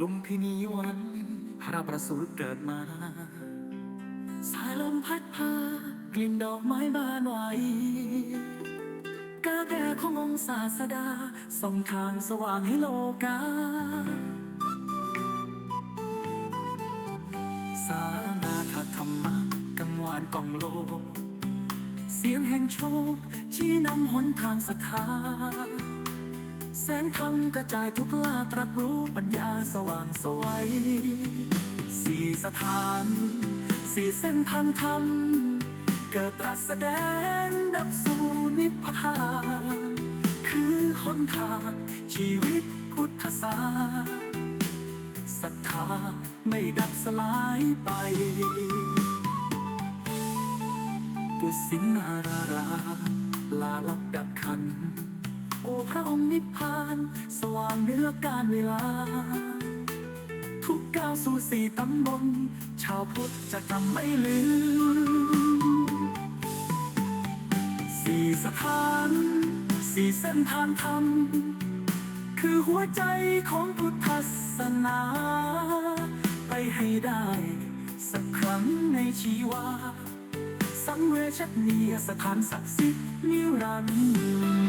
ลุมพินีวันพระประสูติเกิดมา สายลมพัดพากลิ่นดอกไม้บานไหวกาแก่ขององศาสดาส่องทางสว่างให้โลกา สานาคธรรมะกังวานกองโลก เสียงแห่งโชค ชี้นำหนทางศรัทธา แสงธรรมกระจายทุกลาตรัสรู้ปัญญาสว่างสวัยสี่สถาน สี่เส้นทางธรรม เกิดตรัสแสดงดับสู่นิพพานคือหนทางชีวิตพุทธศาสศรัทธาไม่ดับสลายไปดุสินาราราลาลับดับขัน โอ้พระองค์นิพพาน สว่างเหนือการเวลา ทุกก้าวสู่สี่ตำบลชาวพุทธจะจำไม่ลืม สี่สถาน สี่เส้นทางธรรม คือหัวใจของพุทธศาสนา ไปให้ได้สักครั้งในชีวา สังเวชนียสถานศักดิ์สิทธิ์นิรันดร์